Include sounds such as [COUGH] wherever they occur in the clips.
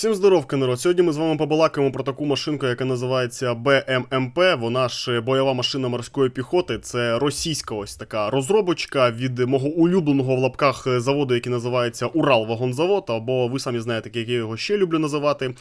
Всім здоровка, народ. Сьогодні ми з вами побалакаємо про таку машинку, яка називається БММП. Вона ж бойова машина морської піхоти. Це російська ось така розробочка від мого улюбленого в лапках заводу, який називається Урал Вагонзавод, або ви самі знаєте, як я його ще люблю називати.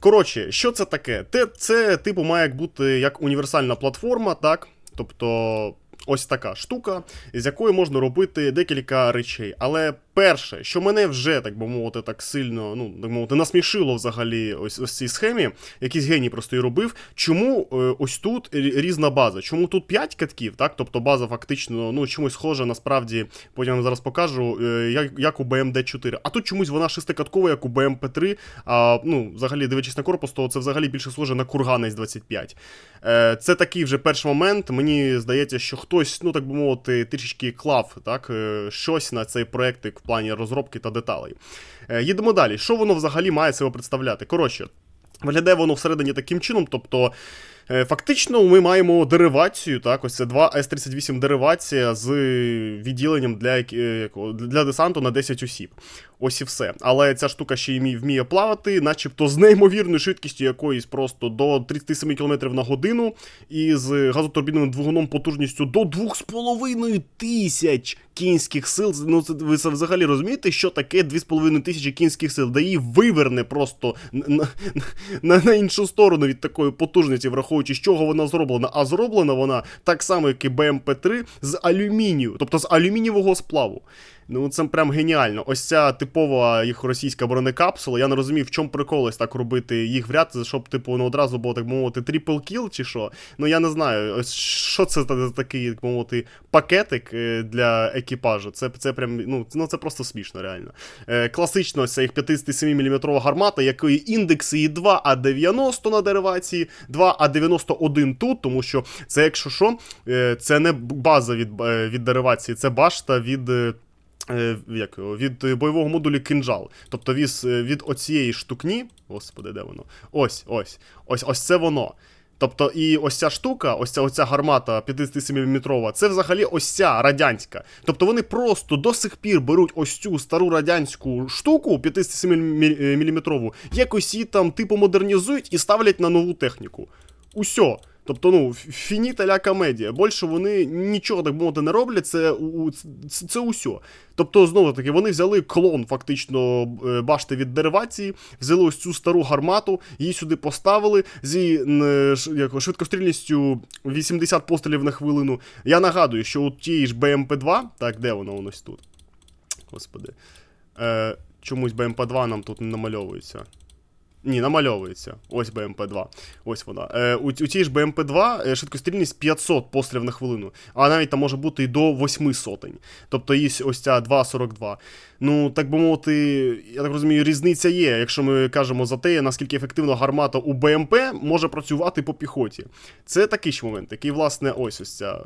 Коротше, що це таке? Те, це, типу, має бути як універсальна платформа, так? Тобто. Ось така штука, з якої можна робити декілька речей. Але перше, що мене вже, так би мовити, так сильно, ну, так мовити, насмішило взагалі ось ось цій схемі, якийсь геній просто її робив. Чому е, ось тут різна база? Чому тут 5 катків, так? Тобто база фактично ну, чомусь схожа, насправді, потім вам зараз покажу, е, як, як у BMD4. А тут чомусь вона шестикаткова, як у BMP3. А ну, взагалі, дивлячись на корпус, то це взагалі більше схоже на курган с 25 Е, Це такий вже перший момент. Мені здається, що хтось, ну так би мовити, трішечки клав так, е, щось на цей проект плані розробки та деталей. Е, Їдемо далі. Що воно взагалі має себе представляти? Коротше, виглядає воно всередині таким чином, тобто. Е, фактично, ми маємо деривацію, так, ось це 2 С-38 деривація з відділенням для е, для десанту на 10 осіб. Ось і все. Але ця штука ще й вміє плавати, начебто з неймовірною швидкістю якоїсь просто до 37 км на годину, і з газотурбінним двигуном потужністю до 2,5 тисяч кінських сил. Ну, це ви взагалі розумієте, що таке 2,5 тисячі кінських сил, де її виверне просто на, на, на іншу сторону від такої потужності, враховуючи, з чого вона зроблена. А зроблена вона так само, як і БМП-3, з алюмінію, тобто з алюмінієвого сплаву. Ну, це прям геніально. Ось ця типова їх російська бронекапсула. Я не розумів, в чому прикол ось так робити їх в ряд, щоб, типу, ну одразу було так мовити, трипл кіл чи що. Ну я не знаю, ось що це за такий, так мовити, пакетик е, для екіпажу. Це це прям, ну, ну це просто смішно, реально. Е, Класично, ось ця їх 57-мм гармата, якої індекс її 2А90 на деривації, 2А91 тут, тому що це, якщо що, е, це не база від, е, від деривації, це башта від. Е, як Від бойового модулі кинжал. Тобто від, від оцієї штукні. Господи, де воно? Ось, ось. Ось ось це воно. Тобто, і ось ця штука, ось ця оця гармата 57-метрова, це взагалі ось ця радянська. Тобто вони просто до сих пір беруть ось цю стару радянську штуку 57-мм, якось її там типу модернізують і ставлять на нову техніку. Усьо. Тобто, ну, фініта ля комедія. Більше вони нічого так мовити не роблять, це це, це усьо. Тобто, знову таки, вони взяли клон, фактично, е, башти від деривації, взяли ось цю стару гармату, її сюди поставили зі швидкострільністю 80 пострілів на хвилину. Я нагадую, що у тієї ж БМП-2, так, де воно у нас тут? Господи. Е, Чомусь БМП-2 нам тут не намальовується. Ні, намальовується. Ось БМП-2. Ось вона. Е, У у тій ж БМП-2 е, швидкострільність 500 пострілів на хвилину, а навіть там може бути і до 8 сотень. Тобто є ось ця 2,42. Ну, так би мовити, я так розумію, різниця є, якщо ми кажемо за те, наскільки ефективно гармата у БМП може працювати по піхоті. Це такий ж момент, який, власне, ось ось ця.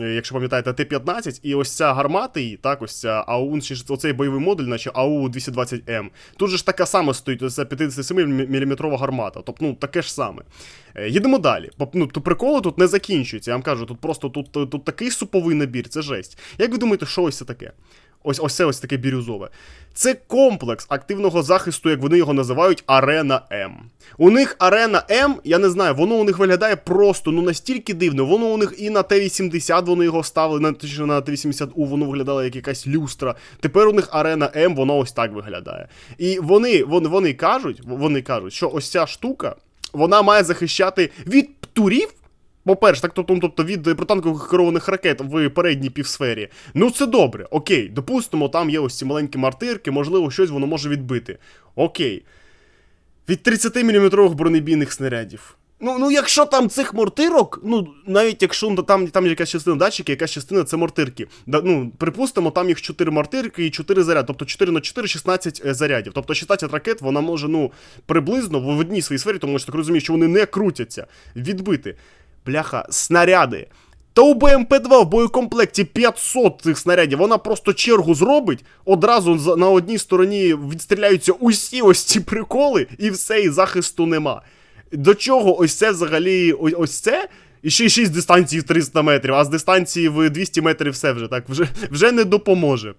Е, якщо пам'ятаєте, Т-15, і ось ця гармата, і так, ось ця АУ, оцей бойовий модуль, наче АУ-220М. Тут же ж така сама стоїть, ця 57-мм гармата. Тобто, ну, таке ж саме. Е, їдемо далі. Ну, то приколи тут не закінчується. Я вам кажу, тут просто тут, тут такий суповий набір, це жесть. Як ви думаєте, що ось це таке? Ось ось це ось таке бірюзове. Це комплекс активного захисту, як вони його називають, Арена М. У них Арена М, я не знаю, воно у них виглядає просто ну настільки дивно. Воно у них і на Т-80 вони його ставили, на на Т-80У воно виглядало як якась люстра. Тепер у них Арена М, воно ось так виглядає. І вони, вони, вони кажуть, вони кажуть, що ось ця штука. Вона має захищати від птурів по-перше, так тобто, тобто від протанкових керованих ракет в передній півсфері. Ну це добре, окей, допустимо, там є ось ці маленькі мартирки, можливо, щось воно може відбити. Окей. Від 30-мм бронебійних снарядів. Ну, ну, якщо там цих мортирок, ну, навіть якщо там там якась частина датчики, якась частина це мортирки. Да, ну, Припустимо, там їх 4 мортирки і 4 заряди. Тобто 4 на 4 16 е, зарядів. Тобто 16 ракет вона може, ну, приблизно в одній своїй сфері, тому що так розумію, що вони не крутяться, відбити бляха, снаряди. Та у БМП-2 в боєкомплекті 500 цих снарядів, вона просто чергу зробить, одразу на одній стороні відстріляються усі ось ці приколи, і все, і захисту нема. До чого ось це взагалі ось це? І ще й 6 дистанції в 300 метрів, а з дистанції в 200 метрів все вже так, вже, вже не допоможе.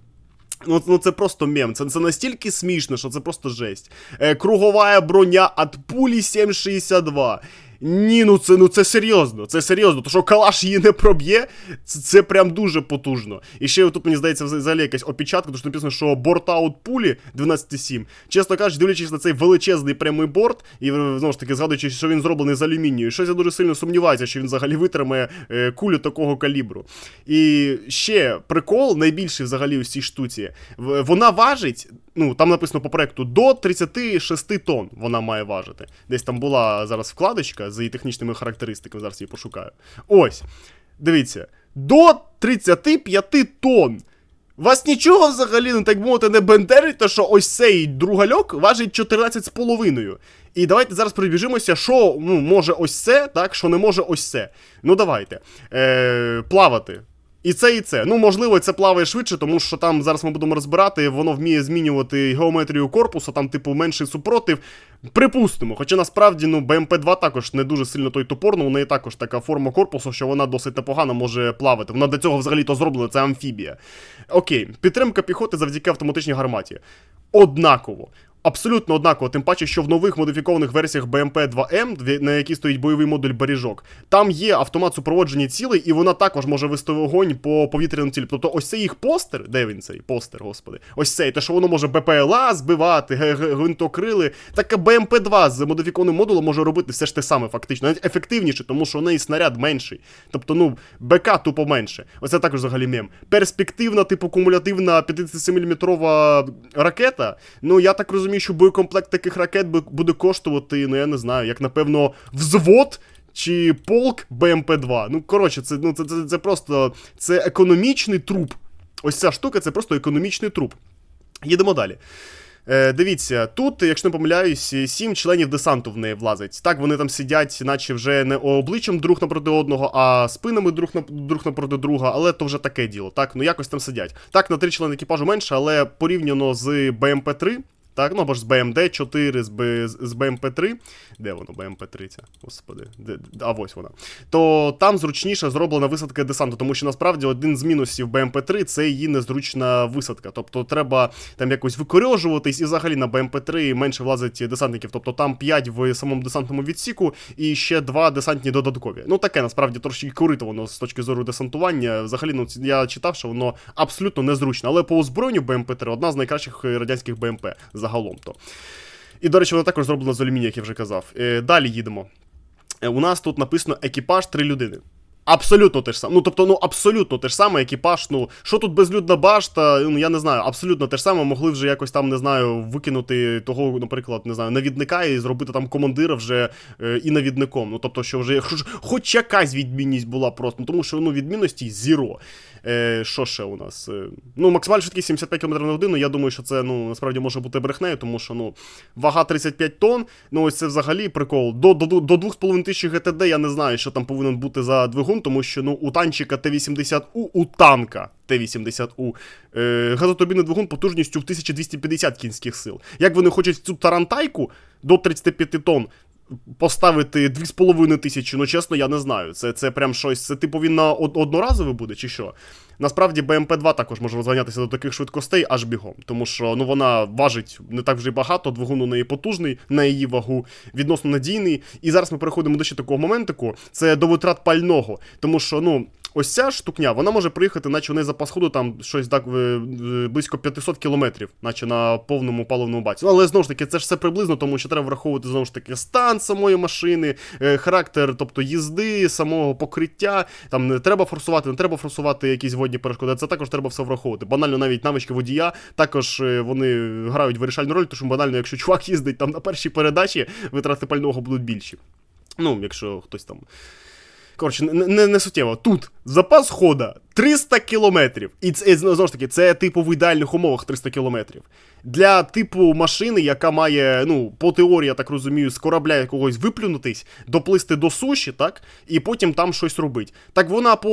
Ну, ну це просто мем. Це, це настільки смішно, що це просто жесть. Е, кругова броня від пулі 762. Ні, ну це ну це серйозно, це серйозно. То що калаш її не проб'є, це, це прям дуже потужно. І ще тут, мені здається, взагалі якась опечатка, тому що написано, що борт-аут пулі 12,7. Чесно кажучи, дивлячись на цей величезний прямий борт, і знову ж таки згадуючи, що він зроблений з алюмінію, щось я дуже сильно сумніваюся, що він взагалі витримає е, кулю такого калібру. І ще прикол, найбільший взагалі у цій штуці, вона важить. Ну, там написано по проекту до 36 тонн вона має важити. Десь там була зараз вкладочка з її технічними характеристиками, зараз її пошукаю. Ось. Дивіться, до 35 тонн. Вас нічого взагалі, ну так мовити, не бендерить, то що ось цей другальок важить 14,5. І давайте зараз прибіжимося, що ну, може ось це, так, що не може ось це. Ну давайте. Е, плавати. І це, і це. Ну, можливо, це плаває швидше, тому що там зараз ми будемо розбирати, воно вміє змінювати геометрію корпусу, там, типу, менший супротив. Припустимо. Хоча насправді, ну, БМП-2 також не дуже сильно той топорно, у неї також така форма корпусу, що вона досить непогано може плавати. Вона до цього взагалі-то зроблена, це амфібія. Окей, підтримка піхоти завдяки автоматичній гарматі. Однаково. Абсолютно однаково, тим паче, що в нових модифікованих версіях BMP-2M, на якій стоїть бойовий модуль Баріжок, там є автомат супроводження цілей, і вона також може вести вогонь по повітряному цілі. Тобто, ось цей їх постер, де він цей постер, господи, ось цей, те, що воно може БПЛА збивати, гвинтокрили. Так BMP-2 з модифікованим модулем може робити все ж те саме, фактично, навіть ефективніше, тому що у неї снаряд менший. Тобто, ну, БК тупо менше. Оце також взагалі мем. Перспективна, типу, кумулятивна 57-мм ракета. Ну, я так розумію, що боєкомплект таких ракет буде коштувати, ну я не знаю, як напевно, взвод. Чи полк БМП-2. Ну, коротше, це, ну, це, це, це просто це економічний труп. Ось ця штука це просто економічний труп. Їдемо далі. Е, дивіться, тут, якщо не помиляюсь, сім членів десанту в неї влазить. Так, вони там сидять, наче вже не обличчям друг напроти одного, а спинами друг, на, друг напроти друга, але то вже таке діло. Так, ну якось там сидять. Так, на три члени екіпажу менше, але порівняно з БМП-3. Так, ну або ж з БМД-4, з, Б, з БМП-3. Де воно, БМП-3 ця? Господи, де, а ось вона. То там зручніше зроблена висадка десанту, тому що насправді один з мінусів БМП-3 це її незручна висадка. Тобто треба там якось викорьожуватись, і взагалі на БМП-3 менше влазить десантників. Тобто там 5 в самому десантному відсіку і ще 2 десантні додаткові. Ну таке насправді трошки курито воно з точки зору десантування. Взагалі, ну я читав, що воно абсолютно незручно. Але по озброєнню БМП-3 одна з найкращих радянських БМП загалом то. І, до речі, вона також зроблена з алюмінія, як я вже казав. Е, далі їдемо. Е, у нас тут написано екіпаж три людини. Абсолютно те ж саме. Ну, тобто, ну абсолютно те ж саме екіпаж. Ну, що тут безлюдна башта, ну я не знаю, абсолютно те ж саме, могли вже якось там, не знаю, викинути того, наприклад, не знаю, навідника і зробити там командира вже е, і навідником. Ну, тобто, що вже хоч, хоч якась відмінність була просто, ну, тому що ну, відмінності зіро. Е, що ще у нас? Е, ну, максимальна швидкість 75 км на годину. Я думаю, що це ну, насправді може бути брехнею, тому що ну, вага 35 тонн. Ну, ось це взагалі прикол. До, до, до 2,5 тисячі ГТД я не знаю, що там повинен бути за двигун, тому що ну, у танчика Т-80У, у танка Т-80У, е, газотурбінний двигун потужністю в 1250 кінських сил. Як вони хочуть цю тарантайку до 35 тонн поставити 2,5 тисячі, ну чесно, я не знаю. Це, це прям щось. Це типу він на одноразове буде, чи що? Насправді БМП-2 також може розганятися до таких швидкостей аж бігом, тому що ну вона важить не так вже й багато, двигун у неї потужний на її вагу, відносно надійний. І зараз ми переходимо до ще такого моментику. Це до витрат пального, тому що ну. Ось ця штукня, вона може приїхати, наче у неї запас ходу там щось так е, е, близько 500 кілометрів, наче на повному паливному баці. Ну, але знову ж таки, це ж все приблизно, тому що треба враховувати знову ж таки стан самої машини, е, характер, тобто їзди, самого покриття. Там не треба форсувати, не треба форсувати якісь водні перешкоди. Це також треба все враховувати. Банально навіть навички водія, також вони грають вирішальну роль, тому що банально, якщо чувак [LAUGHS] їздить там на першій передачі, витрати пального будуть більші. Ну, якщо хтось там. Коротше, не, не, не суттєво. Тут запас хода 300 кілометрів. І це знову ж таки, це типу в ідеальних умовах 300 кілометрів. Для типу машини, яка має, ну, по теорії, я так розумію, з корабля якогось виплюнутись, доплисти до суші, так, і потім там щось робить. Так вона по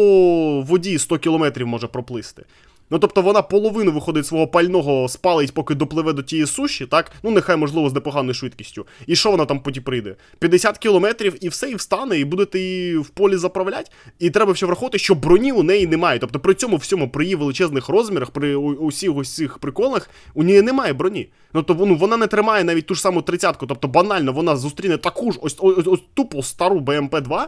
воді 100 кілометрів може проплисти. Ну тобто вона половину виходить свого пального спалить, поки допливе до тієї суші, так? Ну нехай можливо з непоганою швидкістю. І що вона там потім прийде? 50 кілометрів і все, і встане, і будете її в полі заправляти. І треба ще враховувати, що броні у неї немає. Тобто при цьому всьому, при її величезних розмірах, при усіх ось цих приколах, у неї немає броні. Ну тобто ну, вона не тримає навіть ту ж саму тридцятку. Тобто банально вона зустріне таку ж ось, ось, ось тупо стару БМП-2.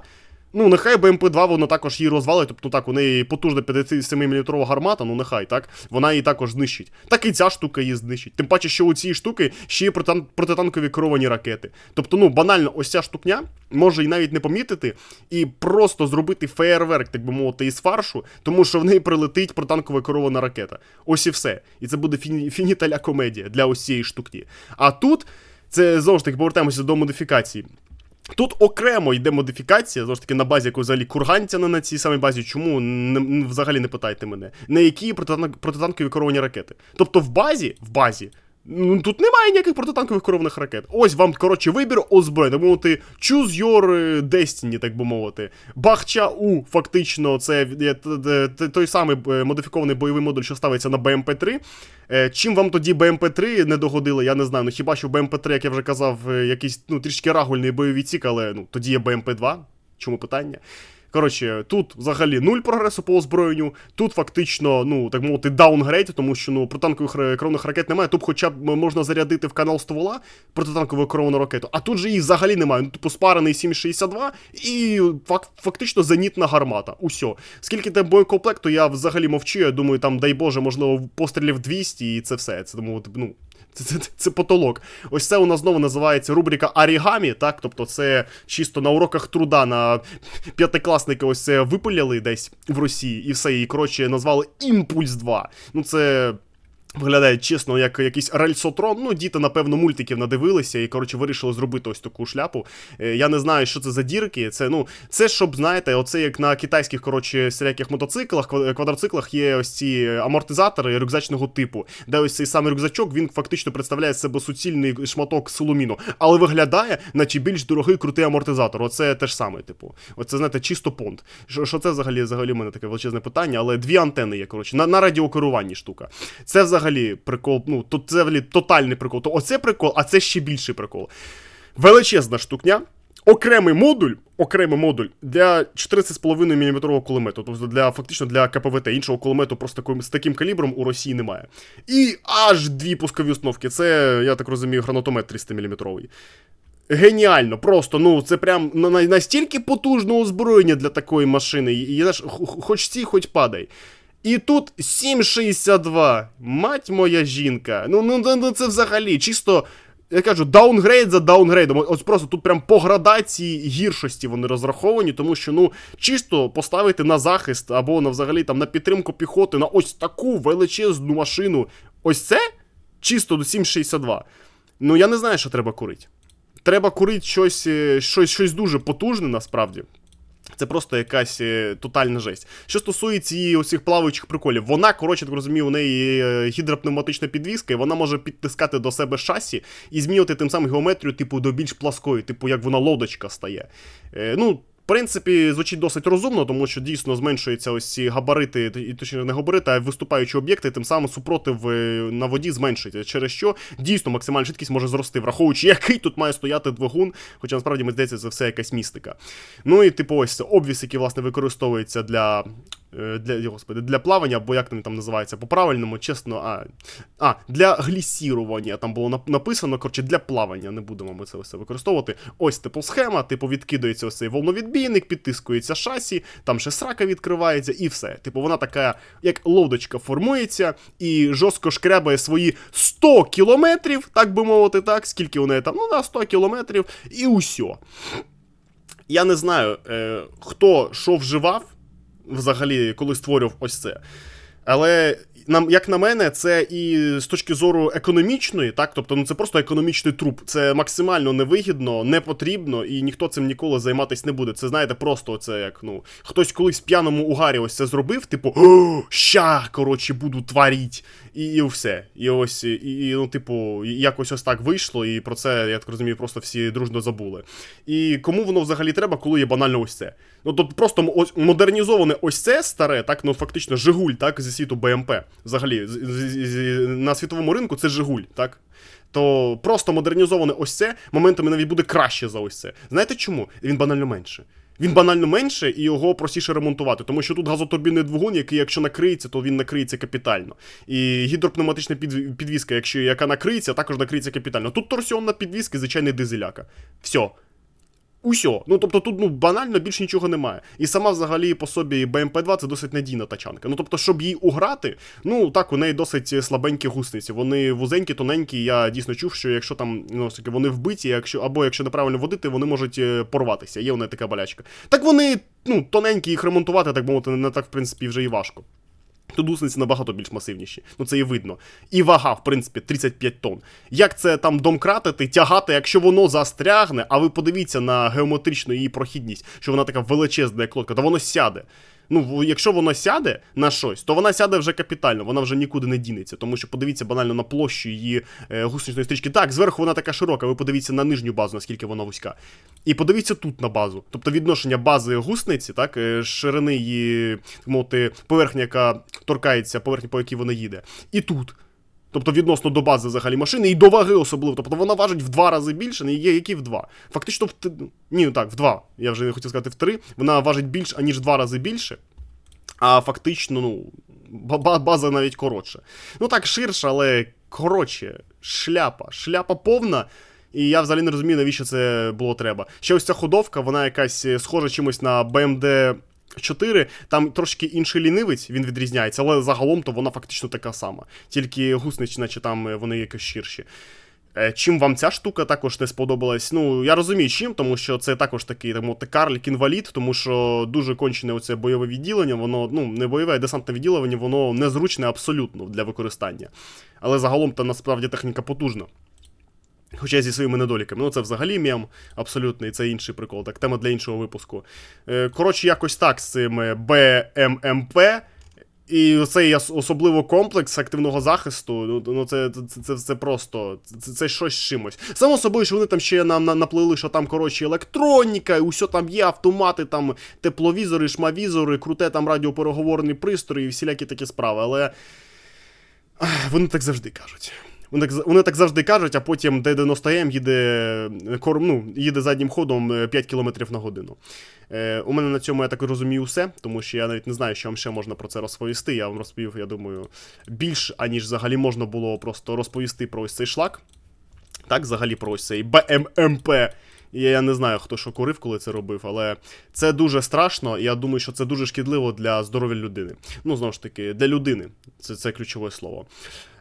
Ну, нехай БМП-2 воно також її розвалить, тобто так, у неї потужна 57-мм гармата, ну нехай, так, вона її також знищить. Так і ця штука її знищить. Тим паче, що у цій штуки ще є протитан- протитанкові керовані ракети. Тобто, ну, банально, ось ця штукня може і навіть не помітити, і просто зробити феєрверк, так би мовити, із фаршу, тому що в неї прилетить протитанкова керована ракета. Ось і все. І це буде фіні, фініталя комедія для ось цієї штуки. А тут, це знову ж таки повертаємося до модифікації. Тут окремо йде модифікація, знову ж таки, на базі якої взагалі курганцяна на цій самій базі. Чому не- взагалі не питайте мене, на які протитанк, протитанкові керовані ракети. Тобто в базі, в базі. Ну, тут немає ніяких протитанкових керованих ракет. Ось вам, коротше, вибір озброєння, так мовити, choose your е, destiny, так би мовити. Бахча У, фактично, це е, той самий е, модифікований бойовий модуль, що ставиться на БМП-3. Е, Чим вам тоді БМП-3 не догодили, я не знаю. Ну хіба що БМП-3, як я вже казав, якийсь ну, трішки рагульний бойовий цік, але ну, тоді є БМП-2. Чому питання? Коротше, тут взагалі нуль прогресу по озброєнню. Тут фактично, ну так мовити, даунгрейд, тому що ну протитанкових ра- керованих ракет немає. Тут хоча б можна зарядити в канал ствола протитанкову керовану ракету, а тут же її взагалі немає. Ну, типу, спарений 7,62 і фак- фактично зенітна гармата. Усьо. Скільки там боєкомплекту, я взагалі мовчу. Я думаю, там, дай Боже, можливо, пострілів 200, і це все. Це тому, ну. Це, це, це потолок. Ось це у нас знову називається рубрика Арігамі, так? Тобто це чисто на уроках труда на п'ятикласники ось це випиляли десь в Росії і все, і коротше назвали Імпульс 2. Ну це. Виглядає чесно, як якийсь рельсотрон. Ну, діти, напевно, мультиків надивилися і, коротше, вирішили зробити ось таку шляпу. Е, я не знаю, що це за дірки. Це, ну, це щоб, знаєте, оце як на китайських, коротше, всіляких мотоциклах, квадроциклах є ось ці амортизатори рюкзачного типу, де ось цей самий рюкзачок, він фактично представляє себе суцільний шматок силуміну, але виглядає, наче більш дорогий крутий амортизатор. Оце те ж саме, типу. Оце, знаєте, чисто понт. Що, що це взагалі, взагалі в мене таке величезне питання, але дві антени є, коротше, на, на радіокеруванні штука. Це взагалі прикол, ну, тут це взагалі тотальний прикол. То оце прикол, а це ще більший прикол. Величезна штукня. Окремий модуль, окремий модуль для 14,5 мм кулемету, тобто для фактично для КПВТ. Іншого кулемету просто з таким калібром у Росії немає. І аж дві пускові установки. Це, я так розумію, гранатомет 300 мм. Геніально, просто, ну, це прям на- на- настільки потужне озброєння для такої машини. І, знаєш, хоч сі, хоч падай. І тут 7,62. Мать моя жінка. Ну, ну, ну, ну це взагалі чисто. Я кажу, даунгрейд за даунгрейдом. Ось просто тут прям по градації гіршості вони розраховані, тому що ну чисто поставити на захист або на взагалі там на підтримку піхоти на ось таку величезну машину. Ось це чисто до 7,62. Ну я не знаю, що треба курити. Треба курити щось, е, щось, щось дуже потужне насправді. Це просто якась е, тотальна жесть. Що стосується її оцих плаваючих приколів, вона, коротше, так розумію, у неї е, гідропневматична підвіска, і вона може підтискати до себе шасі і змінювати тим самим геометрію, типу, до більш пласкої, типу, як вона лодочка стає. Е, ну, принципі, звучить досить розумно, тому що дійсно зменшуються ось ці габарити, і точніше не габарити, а виступаючі об'єкти, тим самим супротив е, на воді зменшується. Через що дійсно максимальна швидкість може зрости, враховуючи, який тут має стояти двигун, хоча насправді мені здається, це все якась містика. Ну і типу ось обвіс, який власне використовується для. Е, Для, господи, для плавання, або як він там називається по-правильному, чесно, а, а для глісірування там було написано, коротше, для плавання, не будемо ми це все використовувати. Ось типу схема, типу відкидається ось цей волновідбійник, підтискується шасі, там ще срака відкривається, і все. Типу, вона така, як лодочка формується, і жорстко шкрябає свої 100 кілометрів, так би мовити, так, скільки у неї там, ну на 100 кілометрів, і усьо. Я не знаю, е, хто що вживав взагалі, коли створював ось це. Але як на мене, це і з точки зору економічної, так, тобто, ну це просто економічний труп. Це максимально невигідно, не потрібно, і ніхто цим ніколи займатися не буде. Це знаєте, просто це як ну хтось колись в п'яному угарі ось це зробив, типу, «О, ща, коротше, буду тваріть. І, і все. І ось, і, і, ну, типу, якось ось так вийшло, і про це, я так розумію, просто всі дружно забули. І кому воно взагалі треба, коли є банально ось це? Ну, тобто просто ось модернізоване ось це старе, так, ну фактично Жигуль, так, зі світу БМП. Взагалі, на світовому ринку це Жигуль, так? То просто модернізоване ось це моментами навіть буде краще за ось це. Знаєте чому? Він банально менше. Він банально менше і його простіше ремонтувати, тому що тут газотурбінний двигун, який, якщо накриється, то він накриється капітально. І гідропневматична під- підвізка, якщо яка накриється, також накриється капітально. Тут торсіонна підвізка, звичайний дизеляка. Все. Усьо. Ну тобто тут ну банально більше нічого немає. І сама взагалі по собі BMP2 це досить надійна тачанка. Ну тобто, щоб її уграти, ну так, у неї досить слабенькі гусениці. Вони вузенькі, тоненькі. Я дійсно чув, що якщо там ну, таки вони вбиті, якщо або якщо неправильно водити, вони можуть е, порватися. Є у неї така болячка. Так вони ну тоненькі, їх ремонтувати, так мовити, не так в принципі вже і важко. Тут дусниці набагато більш масивніші. Ну це і видно. І вага, в принципі, 35 тонн. Як це там домкратити, тягати, якщо воно застрягне, а ви подивіться на геометричну її прохідність, що вона така величезна, як лодка, то воно сяде. Ну, якщо воно сяде на щось, то вона сяде вже капітально, вона вже нікуди не дінеться. Тому що подивіться банально на площу її е, гусеничної стрічки. Так, зверху вона така широка, ви подивіться на нижню базу, наскільки вона вузька. І подивіться тут на базу. Тобто відношення бази гусениці, так, е, ширини її, мовити, поверхня, яка торкається поверхня, по якій вона їде. І тут. Тобто відносно до бази взагалі машини і до ваги особливо. Тобто вона важить в два рази більше, не є які в два. Фактично в ні, так, в два. Я вже не хотів сказати в три. Вона важить більше, аніж в два рази більше. А фактично, ну, ба- ба- база навіть коротша. Ну так, ширша, але коротше, шляпа. Шляпа повна. І я взагалі не розумію, навіщо це було треба. Ще ось ця ходовка, вона якась е, схожа чимось на BMD 4, там трошки інший лінивець, він відрізняється, але загалом то вона фактично така сама. Тільки гусничі, наче там е, вони якось ширші. Е, Чим вам ця штука також не сподобалась? Ну, я розумію, чим, тому що це також такий там, карлік інвалід, тому що дуже кончене оце бойове відділення, воно, ну, не бойове, а десантне відділення, воно незручне абсолютно для використання. Але загалом то насправді техніка потужна. Хоча зі своїми недоліками. Ну, це взагалі мем абсолютний, це інший прикол, так, тема для іншого випуску. Е, коротше, якось так з цим е, БММП. І цей особливо комплекс активного захисту, ну, ну це, це, це, це просто це, це щось з чимось. Само собою, що вони там ще нам на, наплили, що там, коротше, електроніка, і усе там є, автомати, там тепловізори, шмавізори, круте там радіопереговорні пристрої, і всілякі такі справи. Але вони так завжди кажуть. Вони так, вони так завжди кажуть, а потім Д-90М їде, корм, ну, їде заднім ходом е, 5 км на годину. Е, у мене на цьому, я так розумію, все, тому що я навіть не знаю, що вам ще можна про це розповісти. Я вам розповів, я думаю, більш, аніж взагалі можна було просто розповісти про ось цей шлак. Так, взагалі про ось цей БММП. І Я не знаю, хто що курив, коли це робив, але це дуже страшно, і я думаю, що це дуже шкідливо для здоров'я людини. Ну, знову ж таки, для людини. Це, це ключове слово.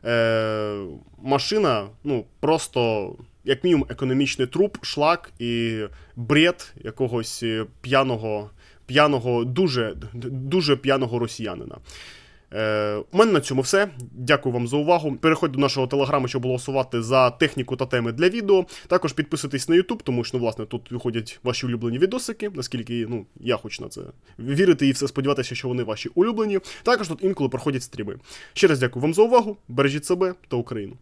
Е, машина, ну, просто, як мінімум, економічний труп, шлак і бред якогось п'яного, п'яного, дуже, дуже п'яного росіянина. Е, у мене на цьому все. Дякую вам за увагу. Переходь до нашого телеграму, щоб голосувати за техніку та теми для відео. Також підписуйтесь на YouTube, тому що, ну, власне, тут виходять ваші улюблені відосики, наскільки ну, я хочу на це вірити і все сподіватися, що вони ваші улюблені. Також тут інколи проходять стріми. Ще раз дякую вам за увагу. Бережіть себе та Україну.